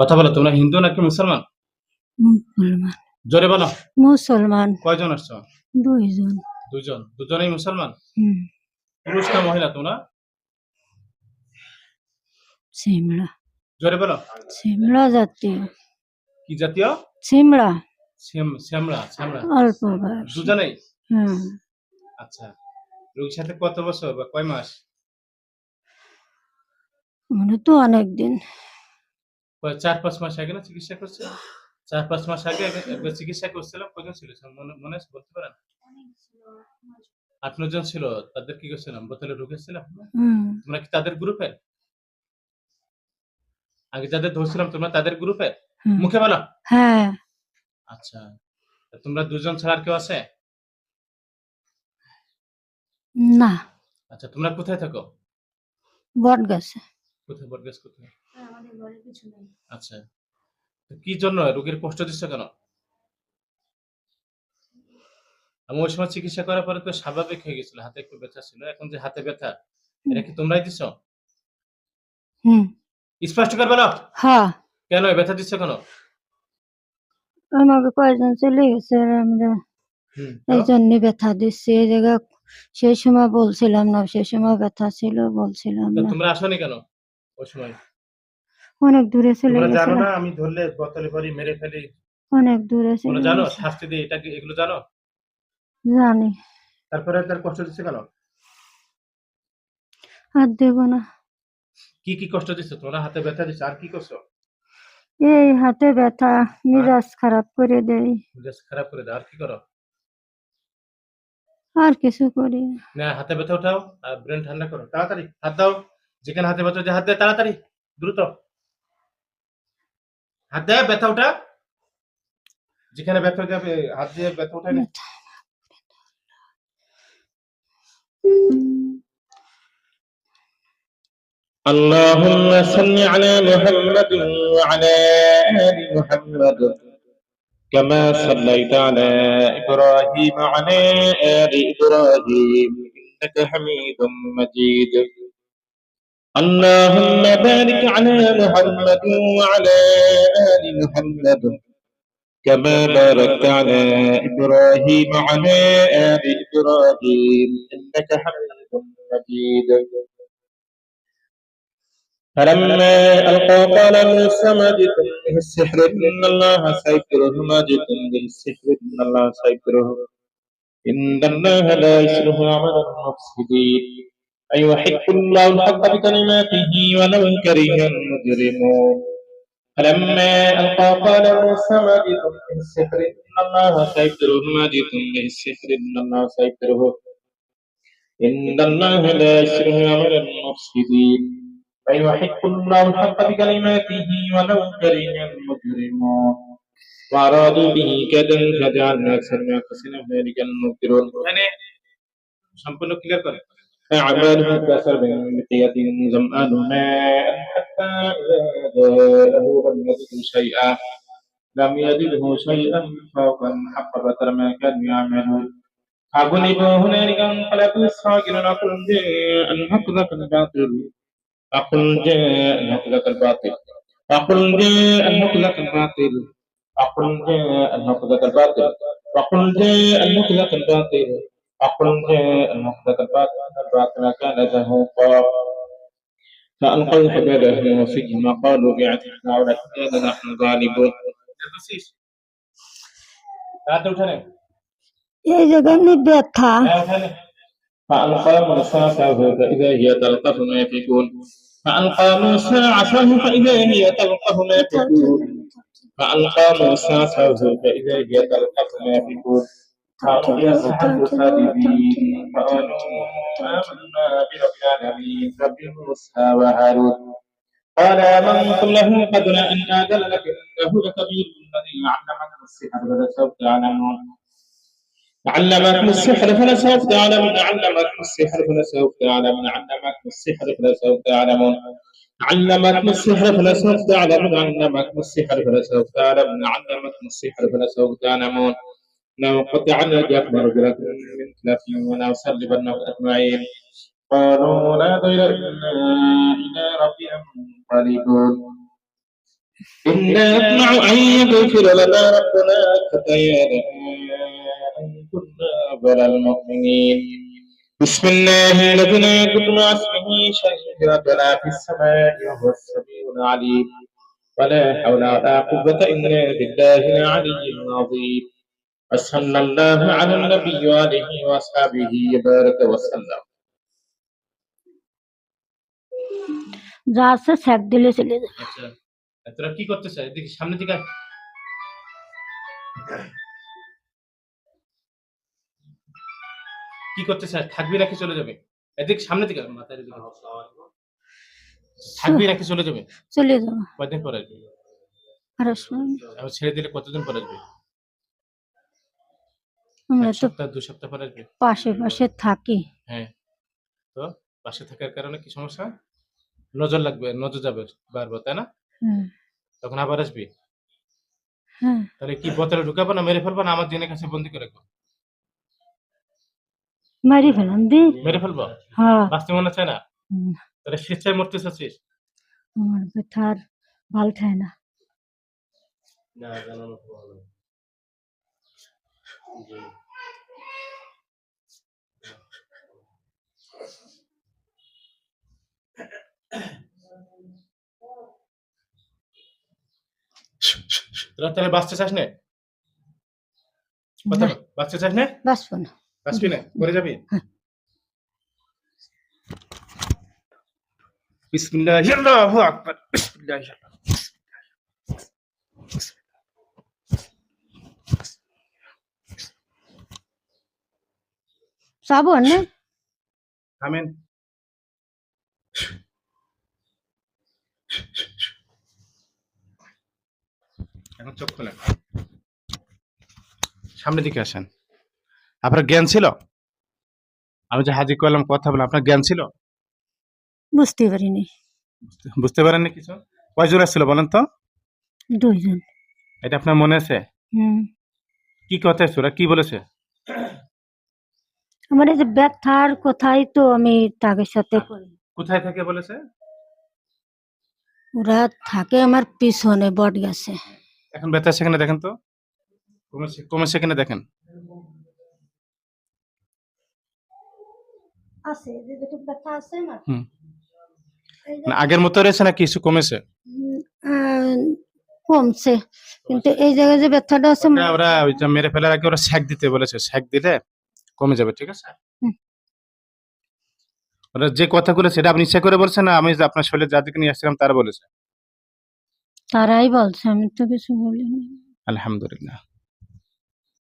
কথা বলো তোমরা হিন্দু নাকি মুসলমান? মুসলমান। জোরে বলো। মুসলমান। কয়জন আসছো? দুইজন। দুজন দুজনেই মুসলমান? পুরুষ না মহিলা তোমরা? সিমলা। জোরে বলো। সিমলা জাতীয়। কি জাতীয়? সিমলা। শ্যাম- শ্যামলা শ্যামলা অল্প বয়স। দুজনেই? হুম। আচ্ছা। রোগীর সাথে কত বছর বা কয় মাস? মনে তো অনেকদিন। চার পাঁচ মাস আগে না চিকিৎসা করছে? চার পাঁচ মাস আগে একবার- চিকিৎসা করছিলাম। কজন ছিল? মনে আছে? বলতে পারেন? আট জন ছিল। তাদের কি করছিলাম? বোতলে ঢুকেছিলাম তোমরা কি তাদের গ্রুপের আগে যাদের ধরছিলাম তোমরা তাদের গ্রুপের হুম। মুখে বলো। হ্যাঁ। আচ্ছা। তোমরা দুজন ছাড়া আর কেউ আছে? না। আচ্ছা তোমরা কোথায় থাকো? বট গাছে কোথায়? বটগাছ কোথায়? আচ্ছা। তো কি জন্য রোগীর কষ্ট দিচ্ছ কেন? আমি ওই সময় চিকিৎসা করার পরে তো স্বাভাবিক হয়ে গেছিল হাতে একটু ব্যথা ছিল। এখন যে হাতে ব্যথা এটা কি তোমরাই দিছ? হুম। স্পষ্ট করে বলো। হ্যাঁ। কেন ব্যথা দিচ্ছ কেন? আমাকে কয়েকজন চলে গেছে আমরা এই জন্য ব্যথা দিচ্ছে। এই জায়গা সেই সময় বলছিলাম না সেই সময় ব্যথা ছিল বলছিলাম না। তোমরা আসনি কেন ওই সময়? অনেক দূরে চলে তোমরা জানো না আমি ধরলে বোতলে ভরি মেরে ফেলি? অনেক দূরে চলে তোমরা জানো শাস্তি দিয়ে এটা কি- এগুলো জানো? জানি। তারপরে তার কষ্ট দিচ্ছে কেন? আর দেব না। কি কি কষ্ট দিচ্ছে? তোমরা হাতে ব্যথা দিচ্ছে আর কি করছ? এই হাতে ব্যথা মিজাজ খারাপ করে দেয় মেজাজ খারাপ করে দাও আর কি করো? আর কিছু করি না। হাতে ব্যথা উঠাও আর ব্রেন ঠান্ডা করো। তাড়াতাড়ি হাত দাও যেখানে হাতে ব্যথা হচ্ছে হাত দেয় তাড়াতাড়ি দ্রুত। হাত দেয় ব্যথা উঠা যেখানে ব্যথা যাবে হাত দিয়ে ব্যথা উঠায় না اللهم صل على محمد وعلى آل محمد كما صليت على إبراهيم وعلى آل إبراهيم إنك حميد مجيد اللهم بارك على محمد وعلى آل محمد كما باركت على إبراهيم وعلى آل إبراهيم إنك حميد مجيد. فلما ألقى قال موسى ما جئتم به السحر إن الله سيكره ما جئتم به السحر إن الله سيكره. إن الله لا يصلح عمل المفسدين. أي يحق الله الحق بكلماته ولو كره المجرمون فلما ألقى قال موسى ما جئتم به السحر إن الله سيكره ما جئتم به السحر إن الله سيكره إن الله لا يصلح عمل المفسدين فيحق الله الحق بكلماته ولو كره المجرمون وأرادوا به كيدا فجعلنا أكثر ما قسنا ذلك المبترون এখানে সম্পূর্ণ ক্লিয়ার করে أعمالهم كسرب بقية ظمآن ماء حتى إذا جاءه لم يجده شيئا لم يجده شيئا فوقا حقبة ما كانوا يعملون فغلبوا هنالك انقلبوا الصاغرين قل جاء الحق ذاك الباطل أقل جاء الحق ذاك الباطل أقل جاء الحق ذاك الباطل أقل جاء الحق ذاك الباطل وقل جاء الحق ذاك الباطل أقل جاء الحق ذاك الباطل الباطل كان زهوقا فألقوا حبالهم وفيهما قالوا بعتنا ولكن نحن غالبون এই জায়গায় এমনি ব্যথা فألقى موسى عصاه فإذا هي تلقف ما يفكون فألقى موسى عصاه فإذا هي تلقف ما يفكون فألقى موسى عصاه فإذا هي تلقف ما يفكون فقالوا آمنا برب العالمين رب موسى وهارون قال آمنتم له قبل أن آذن لك إنه لكبير الذي علمك السحر فلسوف تعلمون علمكم السحر فلسوف تعلمون علمكم السحر فلسوف تعلمون علمكم السحر فلسوف تعلمون علمكم السحر فلسوف تعلمون علمكم السحر فلسوف تعلمون علمكم السحر فلسوف تعلمون لو قطعنا جاكم رجلكم من خلاف ولأصلبنهم أجمعين. قالوا لا ضير إلا إلى ربنا منقلبون إنا نطمع أن يغفر لنا ربنا خطايانا أن كنا أول المؤمنين. بسم الله يضر مع اسمه شيء ربنا في السماء وهو السميع العليم. ولا حول ولا قوة إلا بالله العلي العظيم. وصلى الله على النبي وآله وأصحابه وبارك وسلم যা আছে স্যাক দিলে চলে যাবে আচ্ছা তোরা কি করতেছ এদিকে সামনে দিকে আয়। কি করতেছ থাকবি নাকি চলে যাবে এদিকে সামনে দিকে আয়, মাথার দিকে থাকবি নাকি চলে যাবে চলে যাবো কয়দিন পর আসবে আর আসলাম না। আবার ছেড়ে দিলে কতদিন পর আসবে আমরা তো সপ্তাহ দু সপ্তাহ পর আসবে। পাশে পাশে থাকি। হ্যাঁ তো পাশে থাকার কারণে কি সমস্যা? নজর লাগবে নজর যাবে বারবার তাই না? তখন আবার আসবি? হ্যাঁ। তাহলে কি বোতলে ঢুকাবো না মেরে ফেলব না আমার দিনের কাছে বন্দি করে রাখব? মারি ফেলাম দি। মেরে ফেলব? হ্যাঁ। বাঁচতে মনে চায় না? তাহলে স্বেচ্ছায় মরতে চাচ্ছিস আমার ব্যথার ভালো ঠায় না। তোরা তাহলে বাঁচতে চাস না কথা না, বল, বাঁচতে চাস না বাঁচবো না বাঁচবি না মরে যাবি বিসমিল্লাহ আল্লাহু আকবার বিসমিল্লাহ এখন চোখ খোলেন। সামনের দিকে আসেন। আপনার জ্ঞান ছিল? আমি যে হাজির করলাম কথা বললাম আপনার জ্ঞান ছিল? বুঝতে পারিনি। বুঝতে পারেননি কিছু? কয়জন আসছিল বলেন তো? দুইজন। এটা আপনার মনে আছে? কি কথা ওরা কি বলেছে? আমার এই যে ব্যথার কোথায় তো আমি তাদের সাথে করি। কোথায় থেকে বলেছে ওরা থাকে আমার পিছনে বট গাছে এখন ব্যথা সেখানে দেখেন তো? কমেছে কমেছে কিনা দেখেন? আছে যে যেটু ব্যথা আছে না হুম। না আগের মতো রয়েছে না কিছু কমেছে? কমছে। কিন্তু এই জায়গায় যে ব্যথাটা আছে ওরা ওই যে মেরে ফেলার আগে ওরা শ্যাক দিতে বলেছে। শ্যাক দিলে কমে যাবে ঠিক আছে? হুম। ওরা যে কথাগুলো সেটা আপনি ইচ্ছা করে বলছেন না আমি আপনার শরীরে যাদেরকে নিয়ে আসছিলাম তারা বলেছে। তারাই বলছে আমি তো কিছু বলিনি। আলহামদুলিল্লাহ।